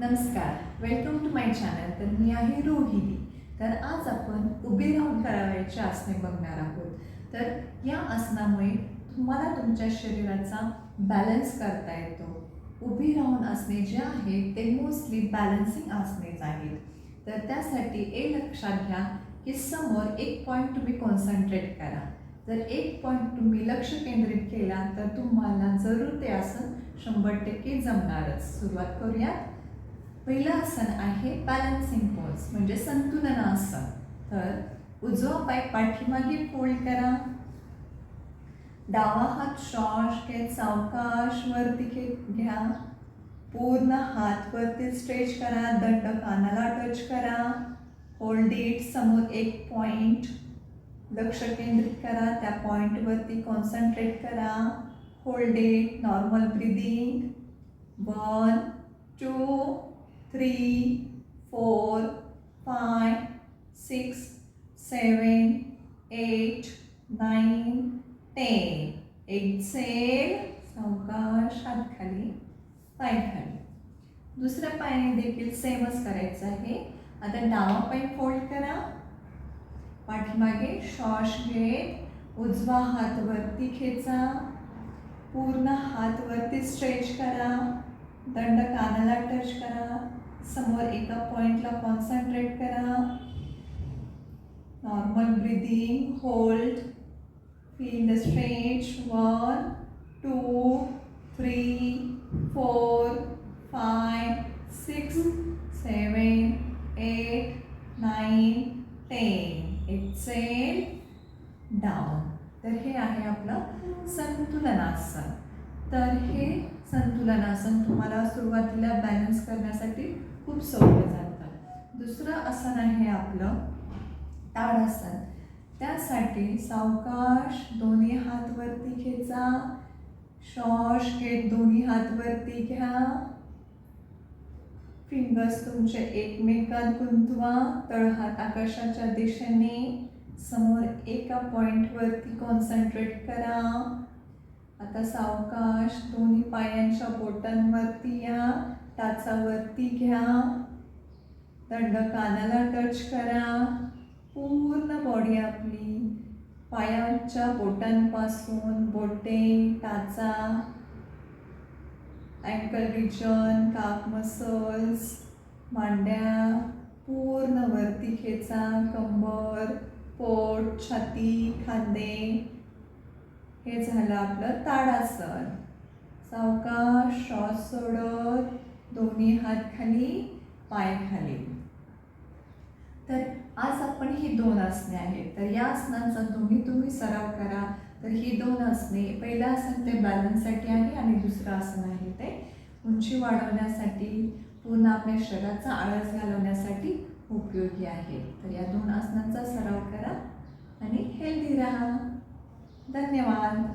नमस्कार. Welcome to my channel तर मी आहे रोहिणी. तर आज आपण उभी राहून करावयाची आसने बघणार आहोत. तर या आसनामुळे तुम्हाला तुमच्या शरीराचा बॅलन्स करता येतो. उभी राहून आसने जे आहेत ते मोस्टली बॅलन्सिंग आसनेच आहेत. तर त्यासाठी ए लक्षात घ्या की समोर एक पॉईंट तुम्ही कॉन्सन्ट्रेट करा. जर एक पॉईंट तुम्ही लक्ष केंद्रित केला तर तुम्हाला जरूर ते आसन शंभर टक्के जमणारच. सुरुवात करूयात. पहिलं आसन आहे बॅलन्सिंग पोज म्हणजे संतुलन आसन. तर उजवा पाय पाठीमागे फोल्ड करा. डावा हात श्वास घेत सावकाश वरती घेत घ्या. पूर्ण हात वरती स्ट्रेच करा दंड कानाला टच करा. होल्ड इट समोर एक पॉइंट लक्ष केंद्रित करा त्या पॉईंटवरती कॉन्सन्ट्रेट करा. Hold it normal breathing one two three four five six seven eight nine ten exhale सावकाश हात खाली पाय खाली दुसऱ्या पायाने देखील सेमच करायचं आहे. आता डावा पाय फोल्ड करा. पाठीमागे श्वास घेत उजवा हात वरती खेचा. पूर्ण हात वरती स्ट्रेच करा. दंड कानाला टच करा. समोर एका पॉइंटला कॉन्सन्ट्रेट करा. Normal breathing hold feel the stretch one two three four five six seven eight nine ten exhale down तर हे आहे आपलं संतुलनासन. तर हे संतुलनासन तुम्हाला सुरुवातीला बॅलन्स करण्यासाठी खूप सोपं जातं. दुसरं आसन आहे आपलं ताडासन. त्यासाठी सावकाश दोन्ही हात वरती खेचा. श्वास घेत दोन्ही हात वरती घ्या. फिंगर्स तुमचे एकमेकांत गुंतवा. तळहात आकाशाच्या दिशेने. समोर एका पॉईंटवरती कॉन्सन्ट्रेट करा. आता सावकाश दोन्ही पायांच्या बोटांवरती या टाचावरती घ्या. दंड कानाला टच करा. पूर्ण बॉडी आपली पायांच्या बोटांपासून बोटे टाचा अँकल रिजन काप मसल्स मांड्या पूर्ण वरती खेचा कंबर पोट छाती खांदे हे झालं आपलं ताडासन. सावकाश श्वास सोडत दोन्ही हात खाली पाय खाली. तर आज आपण ही दोन आसने आहेत. तर या आसनांचा तुम्ही तुम्ही सराव करा. तर ही दोन आसने पहिलं आसन ते बॅलन्ससाठी आहे आणि दुसरं आसन आहे ते उंची वाढवण्यासाठी पूर्ण आपल्या शरीराचा आळस घालवण्यासाठी उपयोगी आहे. तर या दोन आसनांचा सराव करा आणि हेल्दी राहा. धन्यवाद.